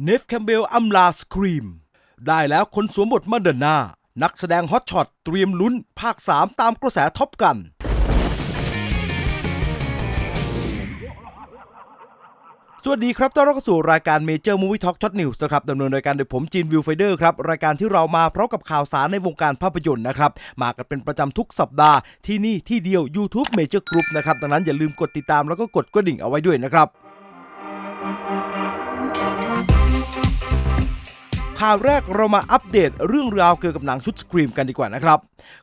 เนฟแคมเบลอัมลาสครีม ได้แล้วคนสวมบทมาเดอนนานักแสดงฮอตช็อตเตรียมลุ้นภาค 3 ตามกระแสท็อปกัน สวัสดีครับต้อนรับเข้าสู่รายการ Major Movie Talk Shot News นะครับดำเนินรายการโดยผมจีนวิวไฟเดอร์ครับ รายการที่เรามาพร้อมกับข่าวสารในวงการภาพยนตร์นะครับ มากันเป็นประจำทุกสัปดาห์ที่นี่ที่เดียว YouTube Major Group นะครับ ดังนั้นอย่าลืมกดติดตามแล้วก็กดกระดิ่งเอาไว้ด้วยนะครับ ข่าวแรกเรามาอัปเดตเรื่องราวเกี่ยวกับหนังชุดสครีมกันดีกว่านะครับ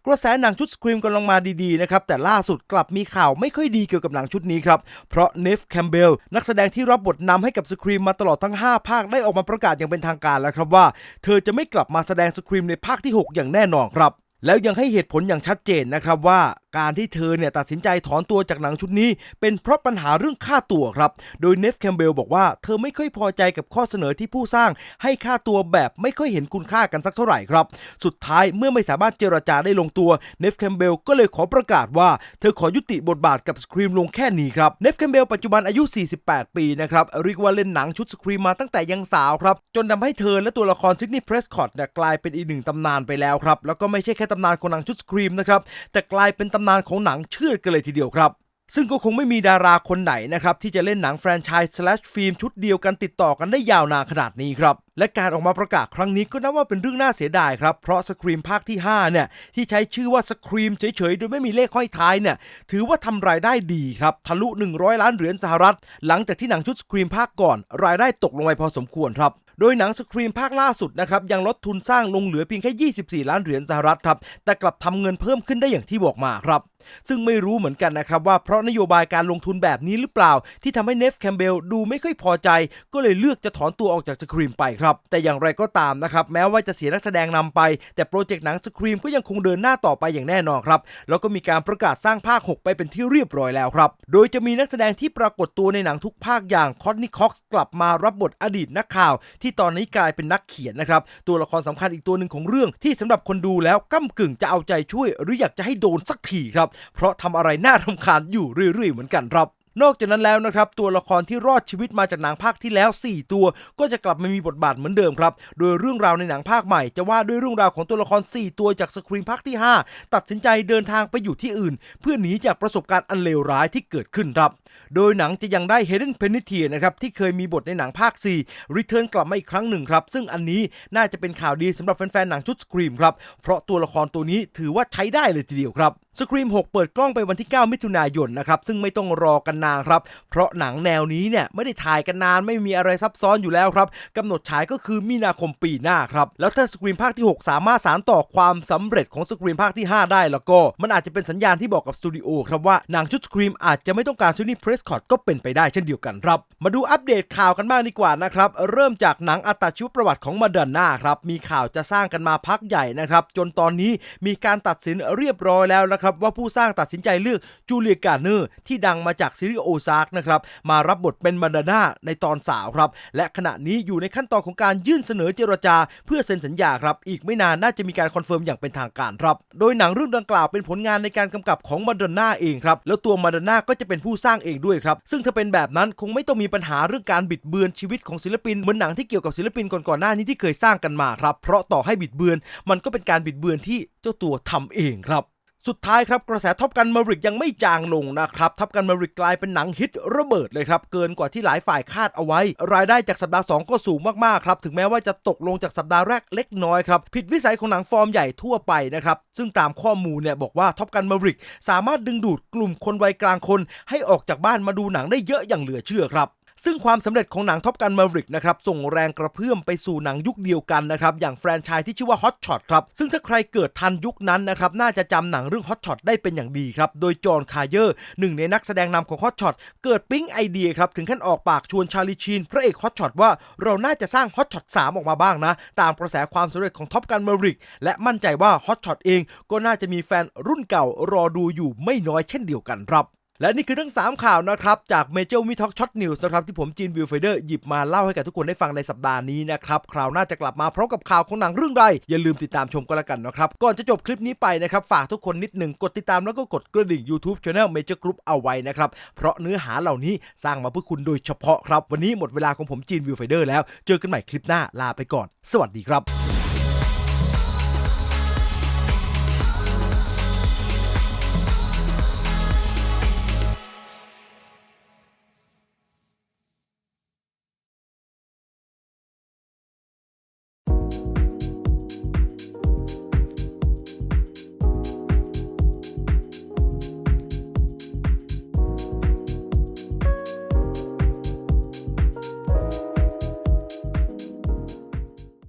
กระแสหนังชุดสครีมกำลังมาดีๆนะครับ แต่ล่าสุดกลับมีข่าวไม่ค่อยดีเกี่ยวกับหนังชุดนี้ครับ เพราะเนฟแคมเบลนักแสดงที่รับบทนำให้กับสครีมมาตลอดทั้ง 5 ภาคได้ออกมาประกาศอย่างเป็นทางการแล้วครับว่า เธอจะไม่กลับมาแสดงสครีมในภาคที่ 6 อย่างแน่นอนครับ แล้วยังให้เหตุผลอย่างชัดเจนนะครับว่าการที่เธอเนี่ยตัดสินใจถอนตัวจากหนังชุดนี้ เป็นเพราะปัญหาเรื่องค่าตัวครับ โดยเนฟแคมเบลบอกว่าเธอไม่ค่อยพอใจกับข้อเสนอที่ผู้สร้างให้ค่าตัวแบบไม่ค่อยเห็นคุณค่ากันสักเท่าไหร่ครับ สุดท้ายเมื่อไม่สามารถเจรจาได้ลงตัวเนฟแคมเบลก็เลยขอประกาศว่าเธอขอยุติบทบาทกับสครีมลงแค่นี้ครับเนฟแคมเบลปัจจุบันอายุ 48 ปีนะครับเรียกว่าเล่นหนังชุดสครีมมาตั้งแต่ยังสาวครับ จนทำให้เธอและตัวละครซิดนีย์เพรสคอตเนี่ยกลายเป็นอีกหนึ่งตำนานไปแล้วครับแล้วก็ไม่ใช่แค่ตำนานของหนังชุดสครีมนะครับแต่กลายเป็นตำนานของหนังเชื่อดกันเลยทีเดียวครับ ซึ่งก็คงไม่มีดาราคนไหนนะครับ ที่จะเล่นหนังแฟรนไชส์ฟิล์มชุดเดียวกันติดต่อกันได้ยาวนานขนาดนี้ครับ และการออกมาประกาศครั้งนี้ก็นับว่าเป็นเรื่องน่าเสียดายครับ เพราะสครีมภาคที่ 5 เนี่ย ที่ใช้ชื่อว่าสครีมเฉยๆ โดยไม่มีเลขห้อยท้ายเนี่ย ถือว่าทำรายได้ดีครับ ทะลุ 100 ล้านเหรียญสหรัฐ หลังจากที่หนังชุดสครีมภาคก่อน รายได้ตกลงไปพอสมควรครับ โดยหนังสครีมภาคล่าสุดนะครับยังลดทุนสร้างลงเหลือเพียงแค่ 24 ล้านเหรียญสหรัฐครับแต่กลับทำเงินเพิ่มขึ้นได้อย่างที่บอกมาครับซึ่งไม่รู้เหมือนกันนะครับว่าเพราะนโยบายการลงทุนแบบนี้หรือเปล่า ที่ทำให้เนฟแคมเบลดูไม่ค่อยพอใจ ก็เลยเลือกจะถอนตัวออกจากสครีมไปครับ แต่อย่างไรก็ตามนะครับ แม้ว่าจะเสียนักแสดงนำไป แต่โปรเจกต์หนังสครีมก็ยังคงเดินหน้าต่อไปอย่างแน่นอนครับ แล้วก็มีการประกาศสร้างภาค 6 ไปเป็นที่เรียบร้อยแล้วครับ โดยจะมีนักแสดงที่ปรากฏตัวในหนังทุกภาคอย่างคอนนี่คอกซ์กลับมารับบทอดีตนักข่าวที่ตอนนี้กลายเป็นนักเขียนนะครับตัวละครสำคัญอีกตัวหนึ่งของเรื่องที่สำหรับคนดูแล้วก้ากึ่งจะเอาใจช่วย หรืออยากจะให้โดนสักทีครับเพราะทำอะไรน่ารำคาญอยู่เรื่อยๆ เหมือนกันครับนอกจากนั้นแล้วนะครับ ตัวละครที่รอดชีวิตมาจากหนังภาคที่แล้ว 4 ตัว ก็จะกลับมามีบทบาทเหมือนเดิมครับ โดยเรื่องราวในหนังภาคใหม่จะว่าด้วยเรื่องราวของตัวละคร 4 ตัวจากสครีมภาคที่ 5 ตัดสินใจเดินทางไปอยู่ที่อื่น เพื่อหนีจากประสบการณ์อันเลวร้ายที่เกิดขึ้นครับโดยหนังจะยังได้เฮเดนเพนิเทียนะครับที่เคยมีบทในหนังภาค4รีเทิร์นกลับมาอีกครั้งหนึ่งครับ ซึ่งอันนี้น่าจะเป็นข่าวดีสำหรับแฟนๆหนังชุดสครีมครับ เพราะตัวละครตัวนี้ถือว่าใช้ได้เลยทีเดียวครับสครีม 6 เปิดกล้องไปวันที่ 9 มิถุนายนนะครับ ซึ่งไม่ต้องรอกันนานครับ เพราะหนังแนวนี้เนี่ย ไม่ได้ถ่ายกันนานไม่มีอะไรซับซ้อนอยู่แล้วครับกำหนดฉายก็คือมีนาคมปีหน้าครับ แล้วถ้าสครีมภาคที่ 6 สามารถสานต่อความสำเร็จของสครีมภาคที่ 5 ได้แล้วก็ มันอาจจะเป็นสัญญาณที่บอกกับสตูดิโอครับว่าหนังชุดสครีมอาจจะไม่ต้องการซูนี่เพรสคอตก็เป็นไปได้เช่นเดียวกันครับ มาดูอัปเดตข่าวกันบ้างดีกว่านะครับ เริ่มจากหนังอัตชีวประวัติของมาดอนน่าครับ มีข่าวจะสร้างกันมาพักใหญ่นะครับ จนตอนนี้มีการตัดสินเรียบร้อยแล้วนะครับ ว่าผู้สร้างตัดสินใจเลือกจูเลียการ์เนอร์ที่ดังมาจากซีรีส์โอซาร์กนะครับมารับบทเป็นมาดอนน่าในตอนสาวครับ และขณะนี้อยู่ในขั้นตอนของการยื่นเสนอเจรจา เพื่อเซ็นสัญญาครับอีกไม่นานน่าจะมีการคอนเฟิร์มอย่างเป็นทางการครับโดยหนังเรื่องดังกล่าวเป็นผลงานในการกำกับของมาดอนน่าเองครับแล้วตัวมาดอนน่าก็จะเป็นผู้สร้างเองด้วยครับ ซึ่งถ้าเป็นแบบนั้นคงไม่ต้องมีปัญหาเรื่องการบิดเบือนชีวิตของศิลปินเหมือนหนังที่เกี่ยวกับศิลปินก่อนๆหน้านี้ที่เคยสร้างกันมาครับ เพราะต่อให้บิดเบือน มันก็เป็นการบิดเบือนที่เจ้าตัวทำเองครับ สุดท้ายครับกระแสท็อปกันมาริกยังไม่จางลงนะครับท็อปกันมาริกกลายเป็นหนังฮิตระเบิดเลยครับ เกินกว่าที่หลายฝ่ายคาดเอาไว้ รายได้จากสัปดาห์ 2 ก็สูงมากๆครับ ถึงแม้ว่าจะตกลงจากสัปดาห์แรกเล็กน้อยครับ ผิดวิสัยของหนังฟอร์มใหญ่ทั่วไปนะครับ ซึ่งตามข้อมูลเนี่ยบอกว่าท็อปกันมาริกสามารถดึงดูดกลุ่มคนวัยกลางคน ให้ออกจากบ้านมาดูหนังได้เยอะอย่างเหลือเชื่อครับ ซึ่งความสำเร็จของหนังท็อปกันมาริกนะครับส่งแรงกระเพื่อมไปสู่หนังยุคเดียวกันนะครับอย่างแฟรนไชส์ที่ชื่อว่า Hot Shot ครับซึ่งถ้าใครเกิดทันยุคนั้นนะครับน่าจะจำหนังเรื่อง Hot Shot ได้เป็นอย่างดีครับโดยจอห์นคาเยอร์หนึ่งในนักแสดงนำของ Hot Shot เกิดปิ๊งไอเดียครับถึงขั้นออกปากชวนชาลีชีนพระเอก Hot Shot ว่าเราน่าจะสร้าง Hot Shot 3ออกมาบ้างนะ ตามกระแสความสำเร็จของท็อปกันมาริกและมั่นใจว่า Hot Shot เองก็น่าจะมีแฟนรุ่นเก่ารอดูอยู่ไม่น้อยเช่นเดียวกันครับ และนี่คือทั้ง 3 ข่าวนะครับ จากเมเจอร์วิท a l ช็อตนิวส์นะครับ ที่ผมจีนวิวไฟเดอร์หยิบมาเล่าให้กับทุกคนได้ฟังในสัปดาห์นี้นะครับ คราวหน้าจะกลับมาพร้อมกับข่าวของหนังเรื่องใด อย่าลืมติดตามชมก็แล้วกันนะครับ ก่อนจะจบคลิปนี้ไปนะครับ ฝากทุกคนนิดหนึ่งกดติดตามแล้วก็กดกระดิ่ง YouTube Channel Major Group เอาไว้นะครับ เพราะเนื้อหาเหล่านี้สร้างมาเพื่อคุณโดยเฉพาะครับวันนี้หมดเวลาของผมจีนวิวไฟเดอร์แล้วเจอกันใหม่คลิปหน้าลาไปก่อน สวัสดีครับ